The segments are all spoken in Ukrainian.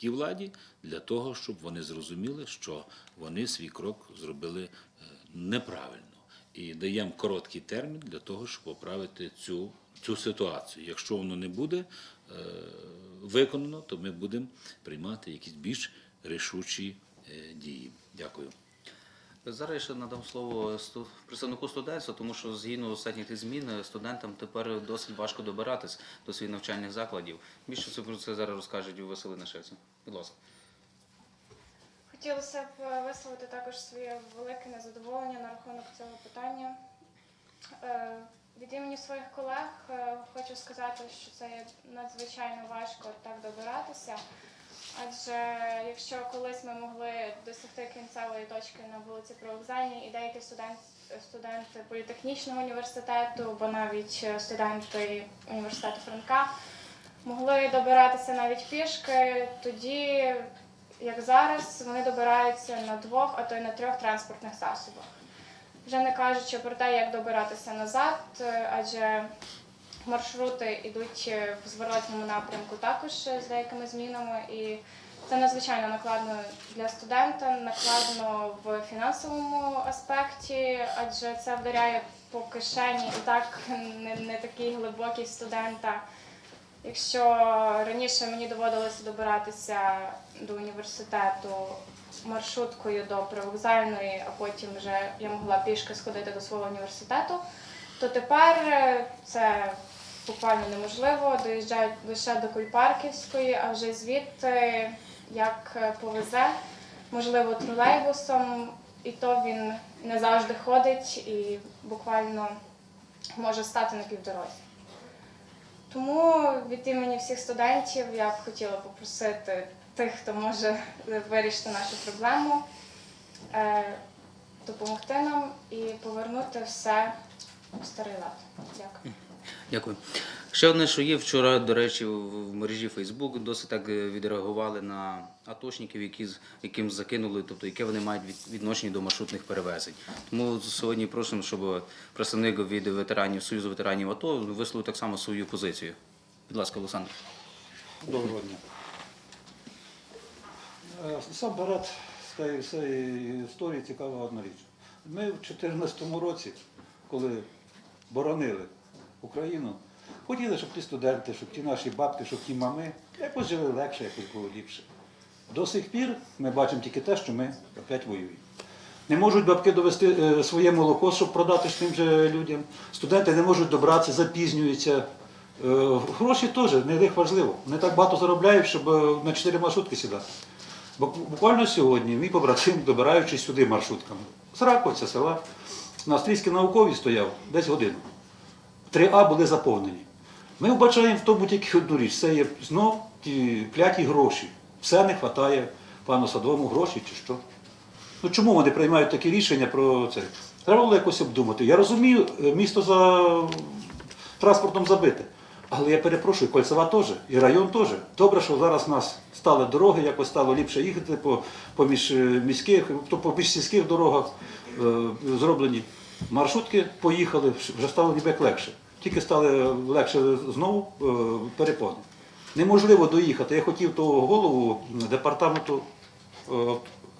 міській владі для того, щоб вони зрозуміли, що вони свій крок зробили е, неправильно. І даємо короткий термін для того, щоб поправити цю, цю ситуацію. Якщо воно не буде е, виконано, то ми будемо приймати якісь більш рішучі е, дії. Дякую. Зараз я ще надам слово представнику студентства, тому що згідно останніх змін е, студентам тепер досить важко добиратись до своїх навчальних закладів. Більше про це зараз розкажуть у Василина Шевця. Будь ласка. Хотілося б е, висловити також своє велике незадоволення на рахунок цього питання. Е, Від імені своїх колег хочу сказати, що це надзвичайно важко так добиратися. Адже якщо колись ми могли досягти кінцевої точки на вулиці Привокзальній, і деякі студент, студенти політехнічного університету, або навіть е, студенти університету Франка могли добиратися навіть пішки, тоді як зараз, вони добираються на двох, а то й на трьох транспортних засобах. Вже не кажучи про те, як добиратися назад, е, адже маршрути йдуть е, в зворотному напрямку також е, з деякими змінами. І це надзвичайно накладно для студента, накладно в фінансовому аспекті, адже це вдаряє по кишені і так не, не такий глибокий студента. Якщо раніше мені доводилося добиратися до університету маршруткою до привокзальної, а потім вже я могла пішки сходити до свого університету, то тепер е, це буквально неможливо. Доїжджають лише до Кульпарківської, а вже звідти як е, повезе, можливо, тролейбусом, і то він не завжди ходить і буквально може стати на півдорозі. Тому від імені всіх студентів я б хотіла попросити тих, хто може вирішити нашу проблему, е, допомогти нам і повернути все в старий лад. Дякую. Дякую. Ще одне, що є вчора, до речі, в мережі Facebook досить так е, відреагували на атошників, які, яким закинули, тобто яке вони мають від- відношення до маршрутних перевезень. Тому сьогодні просимо, щоб представник від ветеранів Союзу ветеранів АТО висловив так само свою позицію. Будь ласка, Олександр. Доброго дня. Е, Насамперед, з цієї історії цікава одна річ. Ми в 2014 році, коли боронили Україну, хотіли, щоб ті студенти, щоб ті наші бабки, щоб ті мами якось жили легше, якось було ліпше. До сих пір ми бачимо тільки те, що ми опять воюємо. Не можуть бабки довести е, своє молоко, щоб продати ж тим же людям. Студенти не можуть добратися, запізнюються. Е, Гроші теж не них важливо. Не так багато заробляють, щоб е, на 4 маршрутки сідати. Бо буквально сьогодні мій побратим, добираючись сюди маршрутками, з Раковця села, на австрійській науковій стояв десь годину. 3А були заповнені. Ми вбачаємо в тому тільки одну річ. Це є знов ті кляті гроші. Все не вистачає пану садовому гроші чи що. Ну чому вони приймають такі рішення про це? Треба було якось обдумати. Я розумію, е, місто за транспортом забите. Але я перепрошую, Кольцева теж, і район теж. Добре, що зараз у нас стали дороги, якось стало ліпше їхати по, поміж е, міських, то поміж сільських дорогах е, зроблені. Маршрутки поїхали, вже стало ніби як легше. Тільки стали легше знову е, перепони. Неможливо доїхати. Я хотів того голову департаменту е,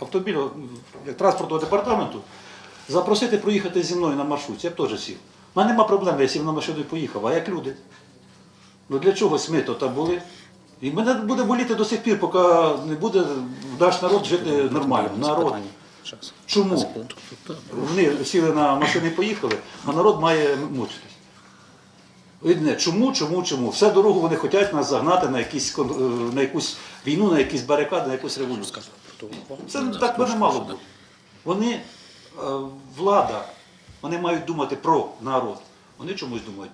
автомобільного е, транспортного департаменту запросити проїхати зі мною на маршрутці. Я б теж сів. У мене нема проблем, я сів на машину і поїхав. А як люди? Ну для чогось ми то там були. І мене буде боліти до сих пір, поки не буде наш народ жити нормально. Народ. Чому? Вони сіли на машини і поїхали, а народ має мучитись. Одне, чому, чому, чому? Все дорогу вони хочуть нас загнати на, якісь, е, на якусь війну, на якісь барикади, на якусь революцію. Це так би не мало бути. Вони, е, влада, вони мають думати про народ. Вони чомусь думають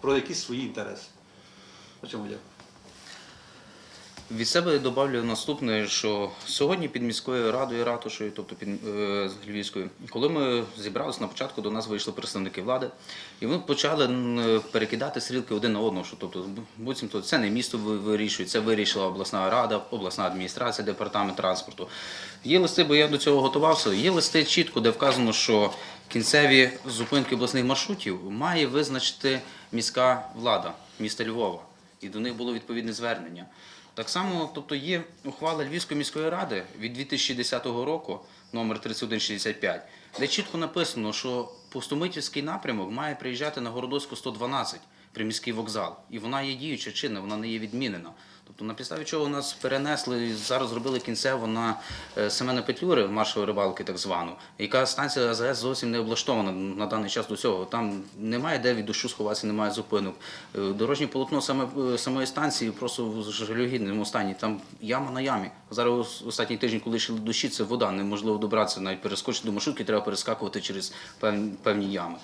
про якісь свої інтереси. Чому дякую. Від себе добавлю наступне, що сьогодні під міською радою ратушею, тобто під е, Львівською, коли ми зібралися на початку, до нас вийшли представники влади, і вони почали перекидати стрілки один на одного. Що тобто, буцімто це не місто ви- вирішує, це вирішила обласна рада, обласна адміністрація, департамент транспорту. Є листи, бо я до цього готувався. Є листи чітко, де вказано, що кінцеві зупинки обласних маршрутів має визначити міська влада міста Львова. І до них було відповідне звернення. Так само, тобто є ухвала Львівської міської ради від 2010 року, номер 3165, де чітко написано, що Пустомитівський напрямок має приїжджати на Городоцьку 112 приміський вокзал. І вона є діюча чинна, вона не є відмінена. Тобто на підставі чого нас перенесли, зараз зробили кінцево на е, Семена Петлюри, маршової рибалки так звану, яка станція АЗС зовсім не облаштована на даний час до цього. Там немає де від дощу сховатися, немає зупинок. Е, Дорожнє полотно саме е, самої станції просто в жалюгідному стані. Там яма на ямі. Зараз ос- останній тиждень, коли йшли дощі, це вода, неможливо добратися, навіть перескочити до маршрутки, треба перескакувати через певні, ями.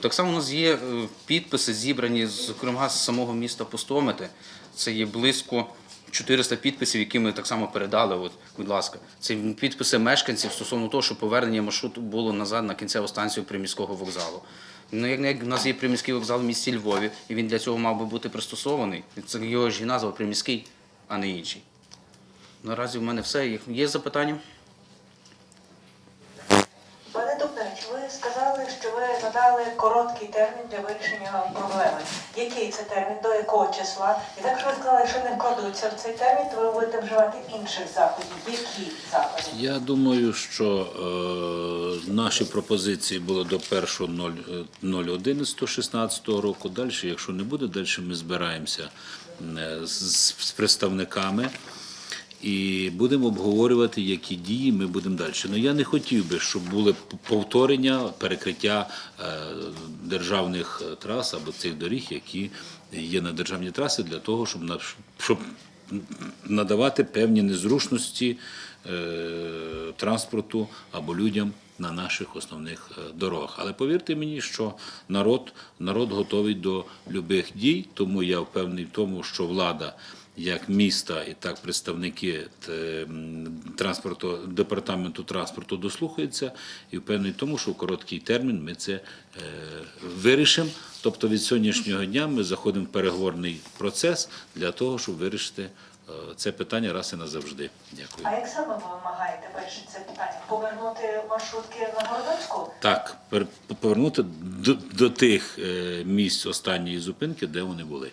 Так само у нас є підписи, зібрані, зокрема, з самого міста Пустомити. Це є близько 400 підписів, які ми так само передали. От, будь ласка, це підписи мешканців стосовно того, що повернення маршруту було назад на кінцеву станцію приміського вокзалу. Ну, як, як в нас є приміський вокзал в місті Львові, і він для цього мав би бути пристосований. Це його ж і назва приміський, а не інший. Наразі в мене все. Є- запитання? Пане Дубневич, ви сказали, що короткий термін для вирішення проблеми. Який це термін, до якого числа? І також ви сказали, що не вкладуться в цей термін, то ви будете вживати інших заходів. Які заходи? Я думаю, що е, наші пропозиції були до 1.011.16 року. Далі, якщо не буде, далі ми збираємося е, з, з представниками і будемо обговорювати, які дії ми будемо далі. Ну я не хотів би, щоб були повторення, перекриття е, державних е, трас або цих доріг, які є на державній трасі, для того, щоб на- щоб надавати певні незручності е, транспорту або людям на наших основних дорогах. Але повірте мені, що народ, народ готовий до любих дій, тому я впевнений в тому, що влада. Як міста і так представники транспорту департаменту транспорту дослухаються і впевнений в тому, що в короткий термін ми це е, вирішимо. Тобто від сьогоднішнього дня ми заходимо в переговорний процес для того, щоб вирішити е, це питання раз і назавжди. Дякую. А як саме ви вимагаєте вирішити це питання? Повернути маршрутки на Городоцьку? Так, повернути до, до тих е, місць останньої зупинки, де вони були.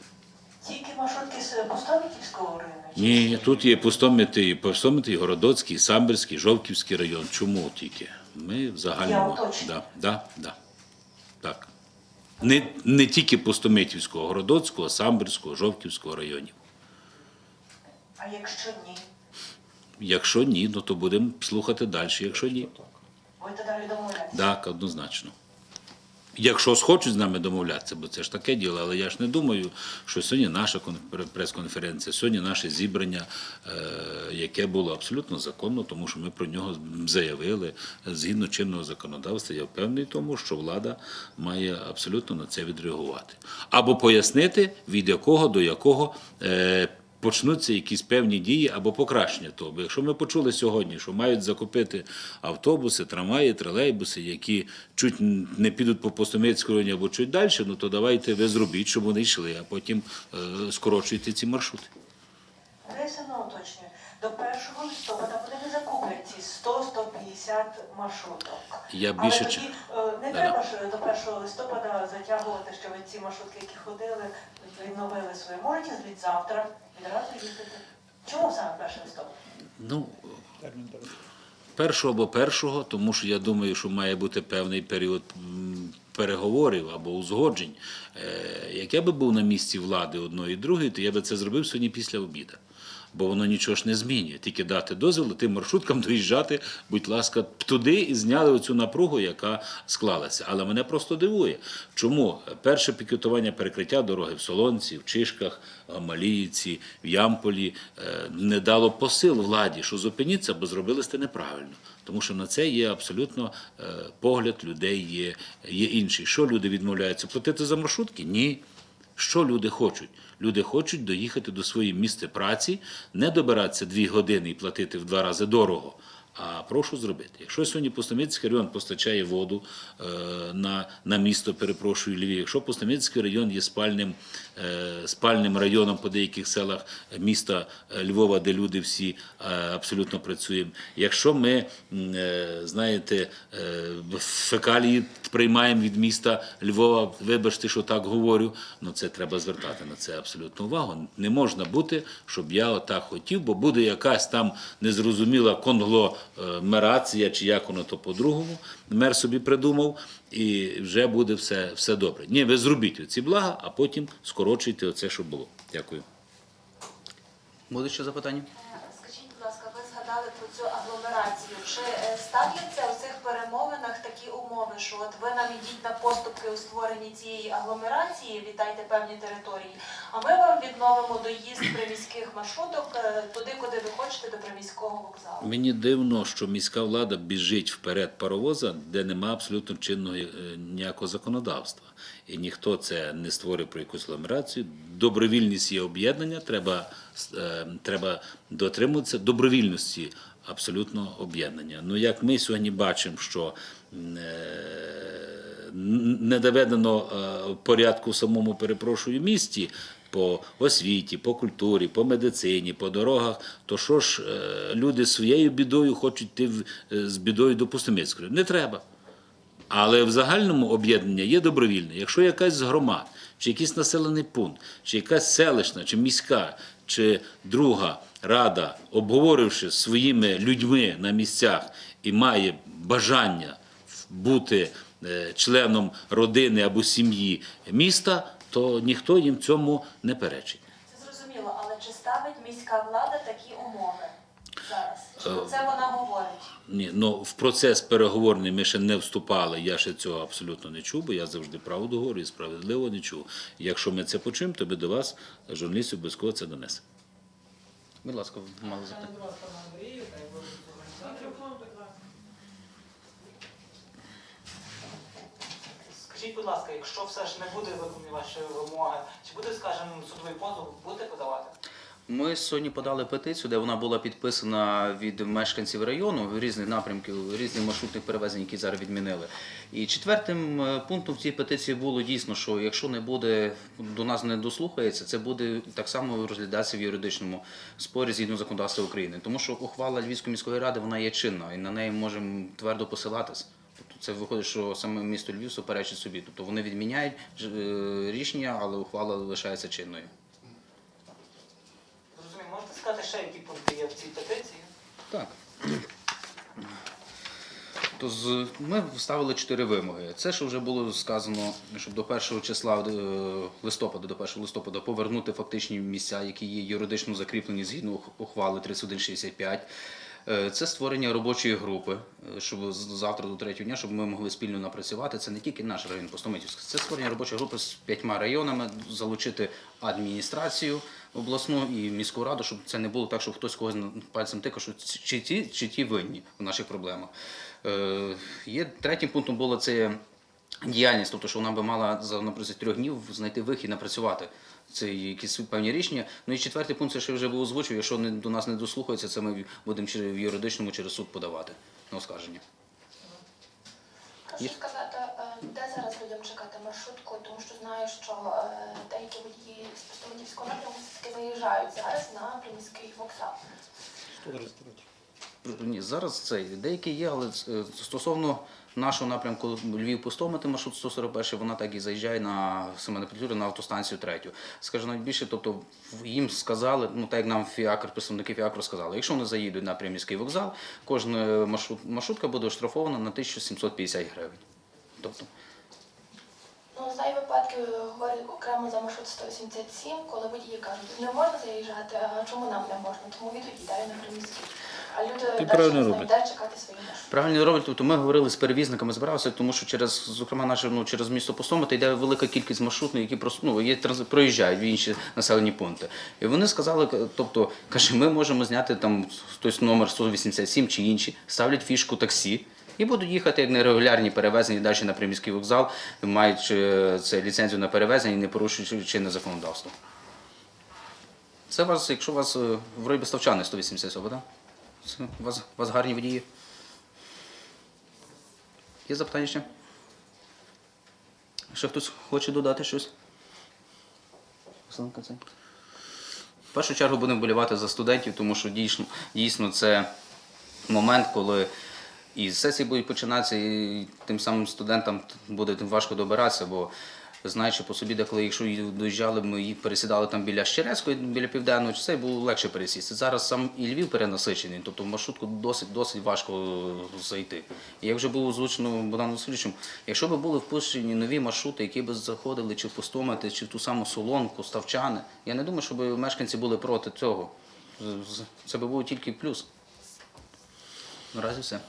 Тільки маршрутки з Пустомітівського району? Ні, тут є пустомитий, пустомитий, Городоцький, Самбірський, Жовківський район. Чому тільки? Ми в загальному. Я уточню. Да, да, да. Так. Не, не тільки Пустомитівського, Городоцького, Самбірського, Жовківського районів. А якщо ні? Якщо ні, ну то будемо слухати далі. Якщо ні, Будете далі домовлятися? так, однозначно. Якщо схочуть з нами домовлятися, бо це ж таке діло, але я ж не думаю, що сьогодні наша кон- прес-конференція, сьогодні наше зібрання, е, яке було абсолютно законно, тому що ми про нього заявили згідно чинного законодавства. Я впевнений тому, що влада має абсолютно на це відреагувати. Або пояснити, від якого до якого. Почнуться якісь певні дії або покращення того. Якщо ми почули сьогодні, що мають закупити автобуси, трамваї, тролейбуси, які чуть не підуть по Постомецькому районі або чуть далі, ну то давайте ви зробіть, щоб вони йшли, а потім е, скорочуйте ці маршрути. Рейсено уточнюю. До 1 листопада вони не закуплять ці 100-150 маршруток. Я Але тоді е, не Да-да. треба ж до 1 листопада затягувати, щоб ці маршрутки, які ходили, відновили своє. Можете зліть завтра, відразу їздити. Чому саме 1 листопада? Ну, першого або першого, тому що я думаю, що має бути певний період переговорів або узгоджень. Е, Як я би був на місці влади одної і другої, то я би це зробив сьогодні після обіду. Бо воно нічого ж не змінює. Тільки дати дозвіл тим маршруткам доїжджати, будь ласка, туди і зняли оцю напругу, яка склалася. Але мене просто дивує, чому перше пікетування перекриття дороги в Солонці, в Чишках, в Маліївці, в Ямполі е, не дало посил владі, що зупиніться, бо зробили це неправильно. Тому що на це є абсолютно е, погляд людей, є, є інший. Що люди відмовляються? Платити за маршрутки? Ні. Що люди хочуть? Люди хочуть доїхати до своєї місця праці, не добиратися дві години і платити в два рази дорого, А прошу зробити. Якщо сьогодні Пустомитський район постачає воду е, на, на місто, перепрошую Львів, якщо Пустомитський район є спальним, е, спальним районом по деяких селах міста е, Львова, де люди всі абсолютно працюємо. Якщо ми, знаєте, фекалії приймаємо від міста Львова, вибачте, що так говорю, ну це треба звертати на це абсолютно увагу. Не можна бути, щоб я отак хотів, бо буде якась там незрозуміла конгломерація, чи як воно то по-другому, мер собі придумав, і вже буде все, все добре. Ні, ви зробіть оці блага, а потім скорочуйте оце, що було. Дякую. Буде ще запитання? Е, Скажіть, будь ласка, ви згадали про цю агломерацію. Чи е, ставляться у цих перемовинах такі умови, що от ви нам ідіть на поступки у створенні цієї агломерації, віддайте певні території, а ми вам відновимо доїзд приміських маршруток е, туди, куди ви хочете, до приміського вокзалу? Мені дивно, що міська влада біжить вперед паровоза, де нема абсолютно чинного е, ніякого законодавства. І ніхто це не створив про якусь агломерацію. Добровільність є об'єднання, треба, треба дотримуватися добровільності абсолютно об'єднання. Ну як ми сьогодні бачимо, що е, не доведено е, порядку самому перепрошую місті. По освіті, по культурі, по медицині, по дорогах, то що ж е, люди своєю бідою хочуть йти з бідою до Пустомицької? Не треба. Але в загальному об'єднання є добровільне. Якщо якась з громад, чи якийсь населений пункт, чи якась селищна, чи міська, чи друга рада, обговоривши своїми людьми на місцях і має бажання бути е, членом родини або сім'ї міста, то ніхто їм цьому не перечить. Це зрозуміло, але чи ставить міська влада такі умови? Чи про це вона говорить? Ні, ну в процес переговорний ми ще не вступали. Я ще цього абсолютно не чув, бо я завжди правду говорю і справедливо не чув. Якщо ми це почуємо, то ми до вас, журналістів, обов'язково це донесемо. Будь ласка, мали запитання. Скажіть, будь ласка, якщо все ж не буде виконані ваші вимоги, чи буде, скажімо, судовий позов, будете подавати? Ми сьогодні подали петицію, де вона була підписана від мешканців району в різних напрямків, різних маршрутних перевезень, які зараз відмінили. І четвертим е, пунктом в цій петиції було дійсно, що якщо не буде до нас не дослухається, це буде так само розглядатися в юридичному спорі згідно законодавства України. Тому що ухвала Львівської міської ради вона є чинна, і на неї можемо твердо посилатись. Тобто це виходить, що саме місто Львів суперечить собі. Тобто вони відміняють е, рішення, але ухвала лишається чинною. Сказати ще, які пункти є в цій петиції? Так. То з, ми вставили чотири вимоги. Це, що вже було сказано, щоб до 1 числа е, листопада, до 1 листопада повернути фактичні місця, які є юридично закріплені згідно ухвали 3165. Е, Це створення робочої групи, е, щоб завтра до третього дня, щоб ми могли спільно напрацювати. Це не тільки наш район Постомитівський, це створення робочої групи з п'ятьма районами, залучити адміністрацію обласну і міську раду, щоб це не було так, щоб хтось когось пальцем тикав, що чи ті, чи ті винні в наших проблемах. Е, Є третім пунктом було це діяльність, тобто, що вона би мала за на протязі трьох днів знайти вихід, напрацювати. Це якісь певні рішення. Ну і четвертий пункт, це ще вже був озвучив. Якщо не, до нас не дослухаються, це ми будемо в юридичному через суд подавати на оскарження. Прошу сказати, е, де зараз людям чекати маршрутку, тому що знаю, що е, деякі водії з Пустоматівського напрямку все-таки заїжджають зараз на приміський вокзал. Ні, зараз це деякі є, але е, стосовно нашого напрямку Львів пустомити маршрут 141, вона так і заїжджає на Семена Петлюри на автостанцію третю. Скажу навіть більше, тобто їм сказали, ну так як нам фіакр, представники фіакру сказали, якщо вони заїдуть на приміський вокзал, кожна маршрут, маршрутка буде оштрафована на 1750 гривень. Тобто, Ну, знаю випадки, е, говорять окремо за маршрут 187, коли водії кажуть, не можна заїжджати, а чому нам не можна? Тому від'їдають на приміський. А люди далі правильно не знають, чекати свої маршрути. Правильно роблять, тобто ми говорили з перевізниками, збиралися, тому що через, зокрема, наше ну, через місто Постомити йде велика кількість маршрутних, які просто ну, є, проїжджають в інші населені пункти. І вони сказали, тобто, каже, ми можемо зняти там хтось номер 187 чи інші, ставлять фішку таксі. І будуть їхати нерегулярні перевезення далі на приміський вокзал, маючи е, це ліцензію на перевезення і не порушуючи чинне законодавство. Це вас, якщо у вас е, в ройбі ставчани 187, так? Це, у, вас, у вас гарні водії. Є запитання ще? Ще хтось хоче додати щось? В першу чергу будемо вболівати за студентів, тому що дійсно, дійсно це момент, коли і сесії будуть починатися, і тим самим студентам буде тим важко добиратися, бо знаючи по собі, деколи, якщо доїжджали, ми їх пересідали там біля Щерецької, біля південного, це було легше пересісти. Зараз сам і Львів перенасичений, тобто в маршрутку досить досить важко зайти. І як вже було озвучено Богданом Васильовичем, якщо б були впущені нові маршрути, які б заходили чи в Пустомети, чи в ту саму Солонку, Ставчани, я не думаю, щоб мешканці були проти цього. Це би було тільки плюс. Наразі все.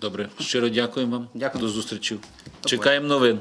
Добре, щиро дякуємо вам. Дякую. До зустрічі. Чекаємо новин.